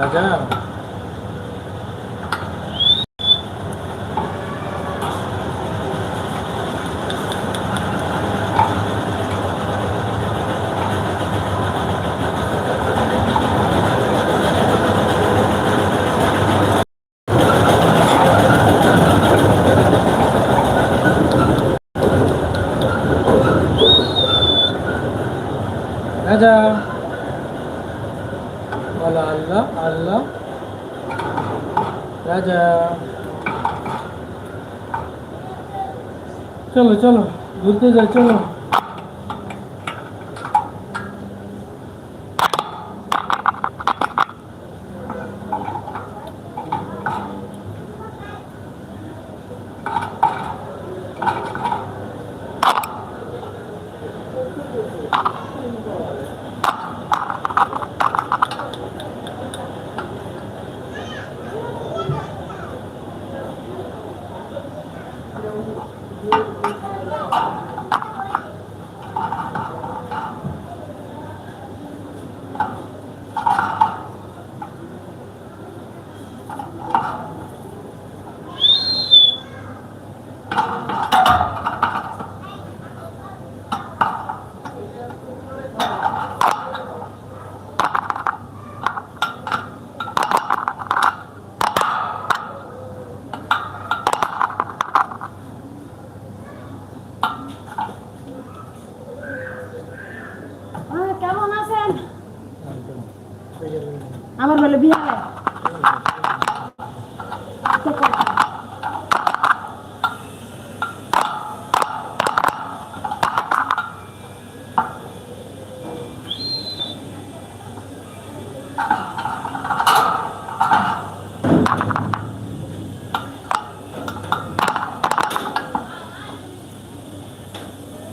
রাজা রাজা। বলো আল্লাহ আল্লাহ। রাজা। চলো চলো ঘুরতে যাই চলো। Thank you. আমার বলে বিহারে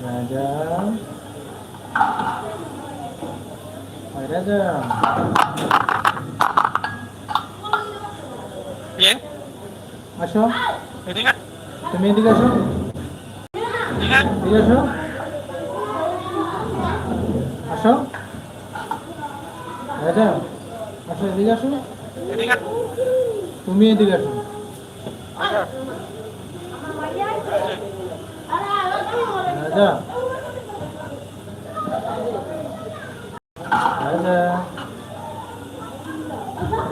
রাজা ওই রাজা কে আসো এদিকে তুমি এদিকে আসো এদিকে আসো আসো রাজা আসো এদিকে আসো তুমি এদিকে আসো রাজা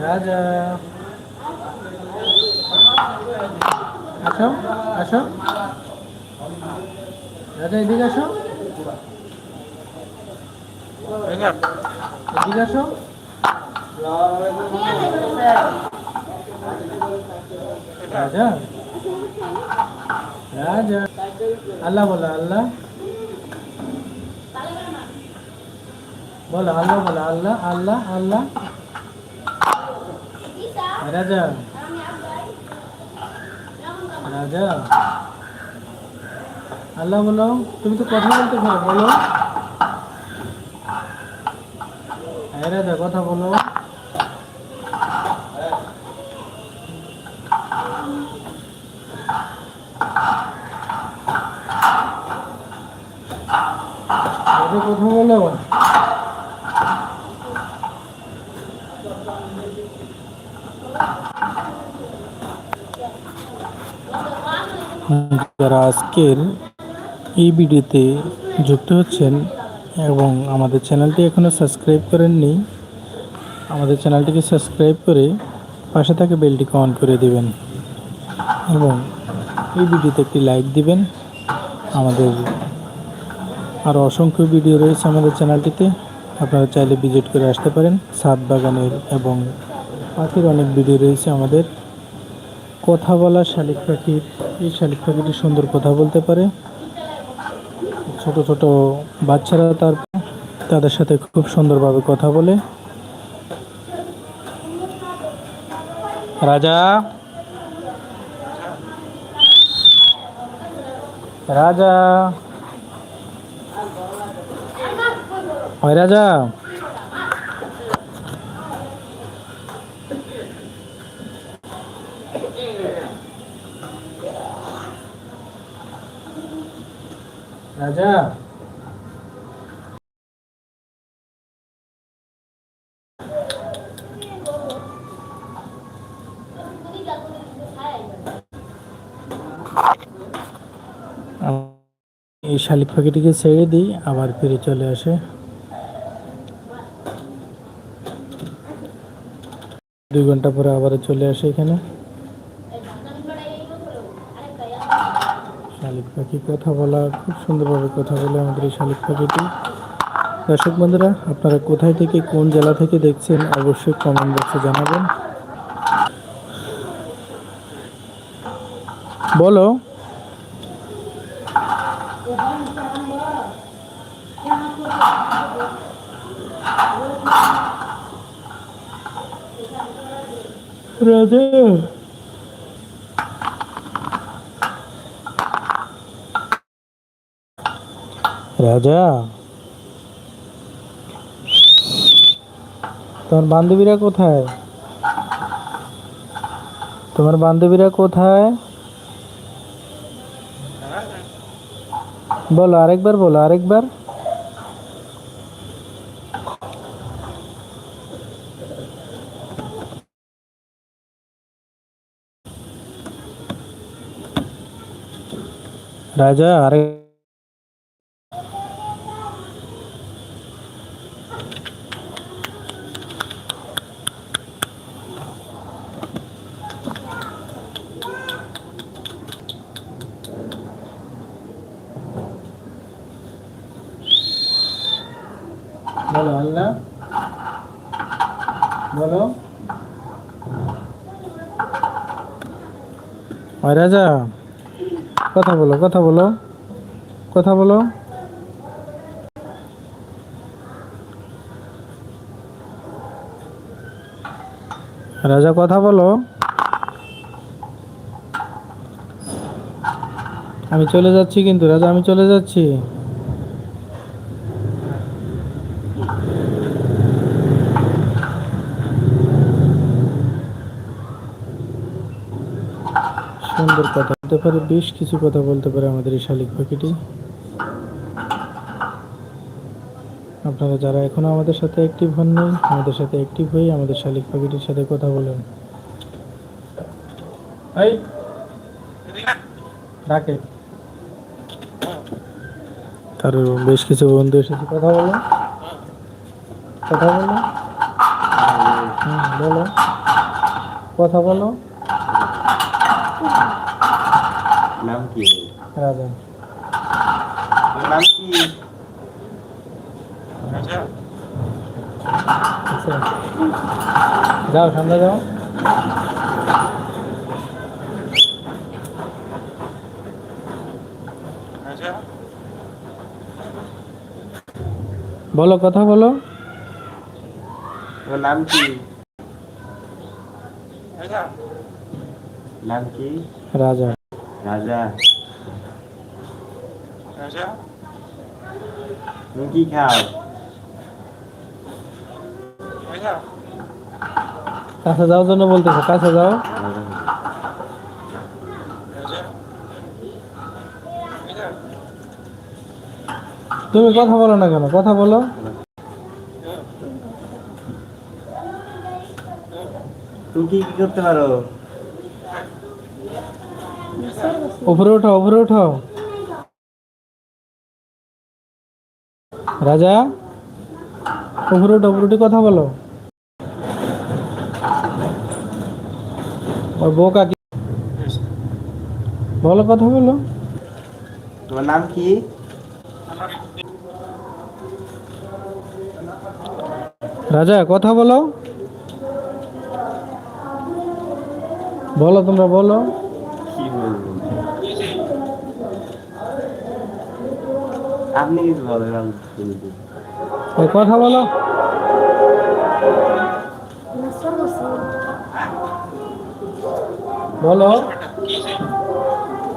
রাজা আসো আসো। রাজা, এদিকে আসো। এদিকে আসো। রাজা। রাজা। আল্লাহ বলো আল্লাহ। বলো আল্লাহ বলো, আল্লাহ আল্লাহ আল্লাহ। রাজা। রাজা। আল্লাহ বলো, তুমি তো কথা বলতে পারো, বলো। হ্যাঁ রাজা, কথা বলো। কথা বলো। যারা আজকের এই ভিডিওতে যুক্ত হচ্ছেন এবং আমাদের চ্যানেলটি এখনও সাবস্ক্রাইব করেননি, আমাদের চ্যানেলটিকে সাবস্ক্রাইব করে পাশে থাকা বেলটিকে অন করে দিবেন এবং এই ভিডিওতে একটি লাইক দিবেন। আমাদের আরও অসংখ্য ভিডিও রয়েছে আমাদের চ্যানেলটিতে, আপনারা চাইলে ভিজিট করে আসতে পারেন। সাত বাগানের এবং পাখির অনেক ভিডিও রয়েছে আমাদের। কথা বলা শালিক পাখির এই শালিক পাখিটি সুন্দর কথা বলতে পারে। ছোট ছোট বাচ্চারা তার তাদের সাথে খুব সুন্দরভাবে কথা বলে। রাজা! রাজা! ওই রাজা! রাজা। এই শালিক পাখিটিকে ছেড়ে দিই, আবার ফিরে চলে আসে। দুই ঘণ্টা পরে আবার চলে আসে এখানে। শালিক পাখি কথা বলা, খুব সুন্দরভাবে কথা বলে আমাদের এই শালিক পাখিটি। দর্শক বন্ধুরা, আপনারা কোথায় থেকে, কোন জেলা থেকে দেখছেন, অবশ্যই কমেন্ট বক্সে জানাবেন। বলো। রাজা। রাজা তোমার বান্ধবীরা কোথায় তোমার বান্ধবীরা কোথায় বলো আরেকবার বলো আরেকবার রাজা আরে রাজা কথা বলো কথা বলো কথা বলো। রাজা কথা বলো। আমি চলে যাচ্ছি কিন্তু, রাজা, আমি চলে যাচ্ছি। সুন্দর কথা। বলতে পারে বেশ কিছু কথা বলতে পারে আমাদের এই শালিক পাখিটি। আপনারা যারা এখনও আমাদের সাথে অ্যাক্টিভ হন হননি আমাদের সাথে অ্যাক্টিভ হয়ে আমাদের শালিক পাখিটির সাথে কথা বলেন। এই। ডাকে। তার বেশ কিছু বন্ধু এসেছে কথা বলো। কথা বলো। বলো। কথা বলো। নাম কি? রাজা। নাম কি? আচ্ছা যাও সামনে যাও। বলো কথা বলো। নাম কি? নাম কি? রাজা রাজা। রাজা। তুমি কি খাও? কাছে যাওয়ার জন্য বলতেছে কাছে যাও। তুমি কথা বলো না কেন? কথা বলো। তুমি কি করতে পারো? উপরে উঠো উপরে উঠো। রাজা উপরে উঠো উপরে কথা বলো। ওর বউ কাকি বলো কথা বলো। তোমার নাম কি? রাজা কথা বলো। বলো তোমরা বলো। আপনি কিছু বলেন কথা বলো। বলো।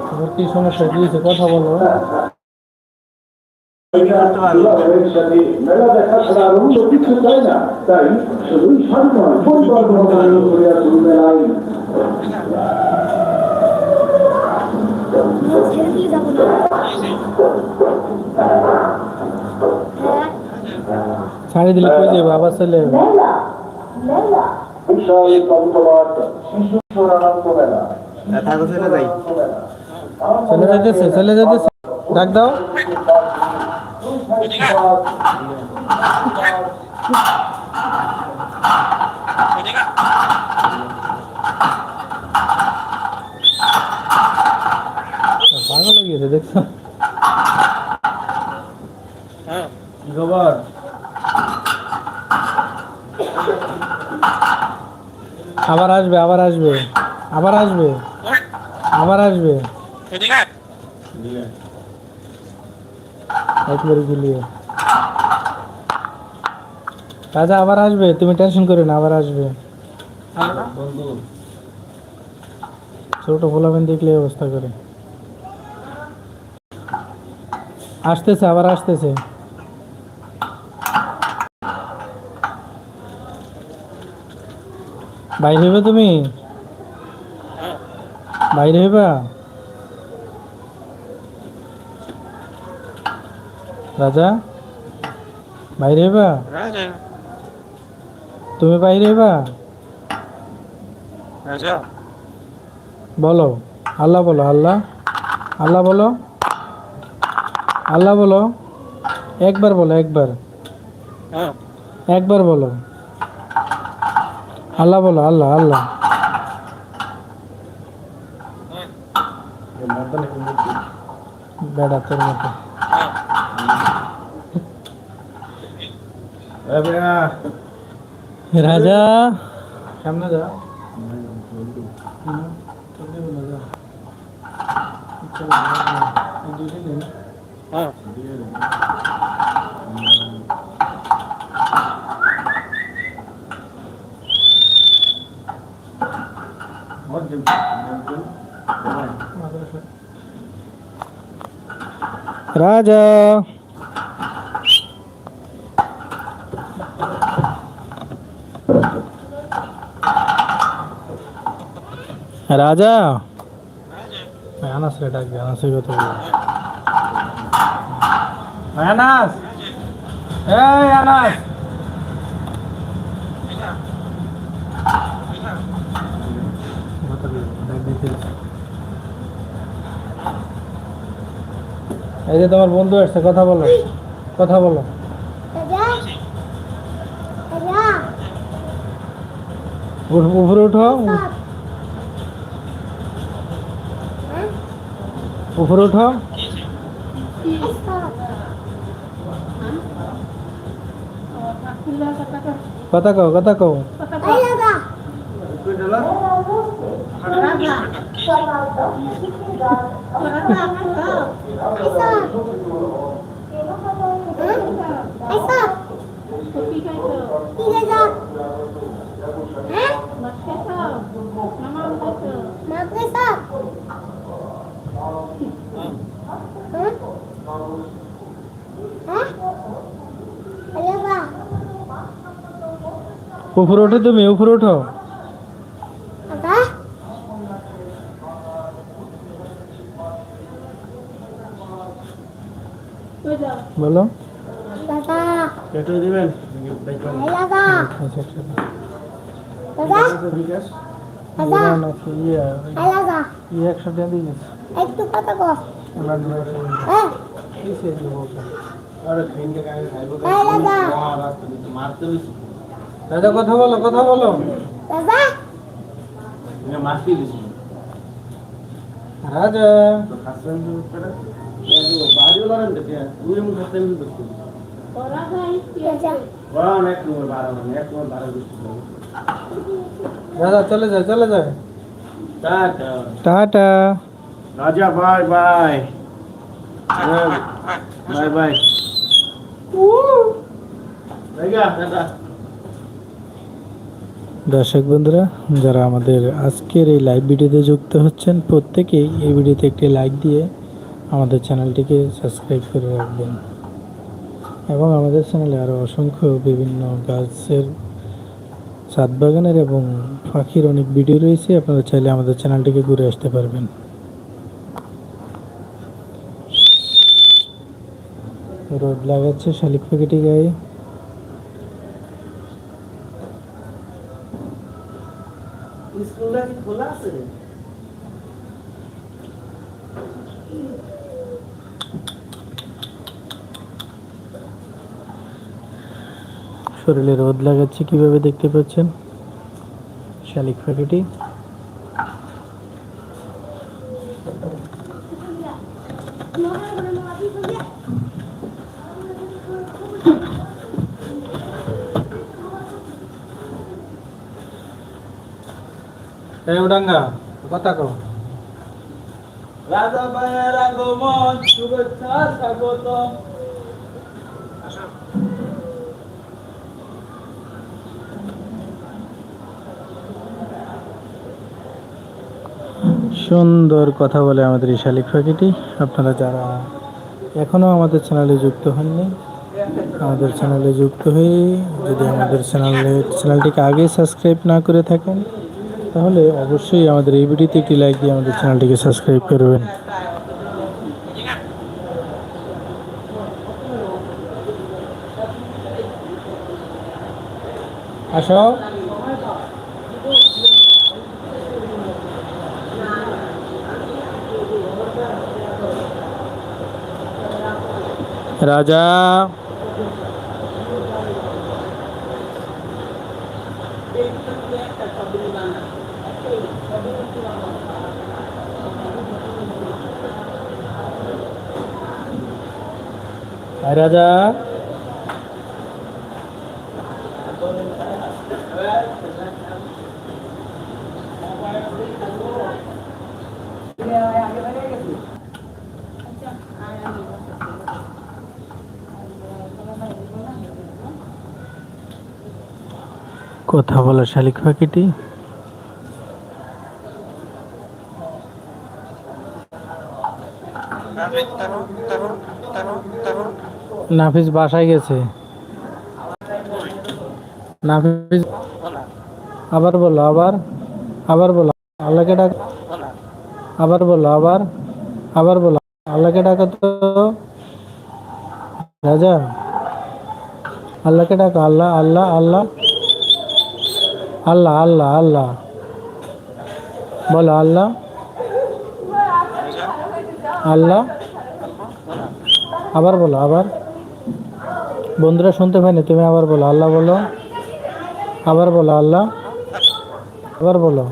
তোর কি সমস্যা কি হয়েছে? কথা বলো। ছাড়ে দিলে কই আবার ছেলে বিশাল তন্ত্রবাদ শিশু চূড়ান্ত মেলা থাকো চলে যাই চলে যেতেছে চলে যেতেছে ডাক দাও এদিকে পাগল হয়ে গেছে দেখছ হ্যাঁ আবার আসবে আবার আসবে আবার আসবে আবার আসবে। একবারে রাজা, আবার আসবে, তুমি টেনশন করো না, আবার আসবে। ছোট ফোলাবেন দেখলে অবস্থা করে। আসতেছে, আবার আসতেছে। বাইরে হইবে তুমি? বাইরে হইবা? রাজা? বাইরে হইবা? তুমি বাইরে হইবা? বলো আল্লাহ বলো আল্লাহ। আল্লাহ বলো। আল্লাহ বলো। একবার বলো একবার। হ্যাঁ। একবার বলো। আল্লাহ বলো আল্লাহ আল্লাহ বেড়া তোর মতো রাজা সামনে যা হ্যাঁ রাজা রাজা আনাস রে ডাক দে আনাসের কথা বল আনাস এই আনাস এই যে তোমার বন্ধু আসছে কথা বলো। কথা বলো। উপরে উঠো। উপরে উঠো। কথা কও কথা কও। উপরে ওঠো তুমি উপরে ওঠো বলো। দিবেন। না, না, একশো টাকা দিয়ে একটু কথা কো। হ্যাঁ। রাজা কথা বলো কথা বলো। দাদা। মারতে দিছি। রাজা। দাদা চলে যায় চলে যায়। টাটা। রাজা বাই বাই। Bye bye. দর্শক বন্ধুরা যারা আমাদের আজকের এই লাইভ ভিডিওতে যুক্ত হচ্ছেন প্রত্যেকেই এই ভিডিওতে একটি লাইক দিয়ে আমাদের চ্যানেলটিকে সাবস্ক্রাইব করে রাখবেন। এবং আমাদের চ্যানেলে আরও অসংখ্য বিভিন্ন গাছের সাত বাগানের এবং পাখির অনেক ভিডিও রয়েছে, আপনারা চাইলে আমাদের চ্যানেলটিকে ঘুরে আসতে পারবেন। রোদ লাগাচ্ছে শালিক পাখিটি গায়ে। স্কুলটা কি খোলা আছে শরীরে রোদ লাগাচ্ছে কীভাবে দেখতে পাচ্ছেন? শালিক পাখিটি। এই উডাঙ্গা কথা কও। রাজা ভাইয়ের আগমন শুভেচ্ছা স্বাগতম। সুন্দর কথা বলে আমাদের এই শালিক পাখিটি আপনারা যারা এখনও আমাদের চ্যানেলে যুক্ত হননি, আমাদের চ্যানেলে যুক্ত হয়ে যদি আমাদের চ্যানেলে চ্যানেলটিকে আগে সাবস্ক্রাইব না করে থাকেন, তাহলে অবশ্যই আমাদের এই ভিডিওতে একটি লাইক দিয়ে আমাদের চ্যানেলটিকে সাবস্ক্রাইব করবেন আসো। রাজা হায় কথা বলা, শালিক পাখিটি। নাফিস বাসায় গেছে। নাফিস আবার বলো, আবার। আবার বলো, আল্লাহকে ডাক আবার বলো, আবার। আবার বলো, আল্লাহকে ডাকো তো। রাজা, আল্লাহকে ডাকো, আল্লাহ আল্লাহ আল্লাহ। আল্লাহ আল্লাহ আল্লাহ। বলো, আল্লাহ। আল্লাহ। আবার বলো, আবার। বন্ধুরা শুনতে পাইনি, তুমি আবার বলো, আল্লাহ বলো। আবার বলো, আল্লাহ। আবার বলো।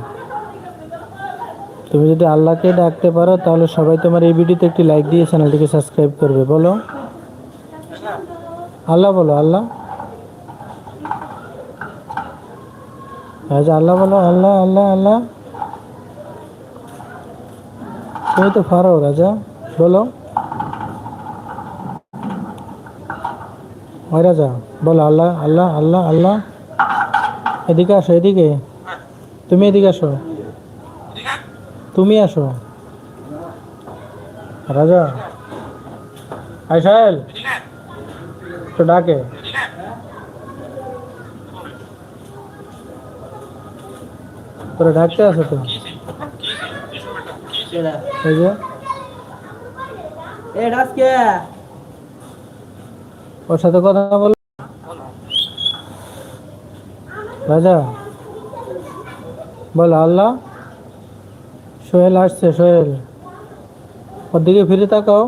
তুমি যদি আল্লাহকে ডাকতে পারো, তাহলে সবাই তোমার এই ভিডিওতে একটি লাইক দিয়ে চ্যানেলটিকে সাবস্ক্রাইব করবে, বলো। আল্লাহ বলো, আল্লাহ। আচ্ছা আল্লাহ বলো, আল্লাহ আল্লাহ আল্লাহ। তুমি তো পারো রাজা, বলো। ওই রাজা, বলো, আল্লাহ আল্লাহ আল্লাহ আল্লাহ। এদিকে আসো, এদিকে। তুমি এদিকে আসো। তুমি আসো। রাজা। আইসাইল তো ডাকে। তোরা ডাকতে আসো তো? এই যে। এ ডাসকে ওর সাথে কথা বল। রাজা। বল আল্লাহ। সোহেল আসছে সোহেল। ওর দিকে ফিরে তাকাও।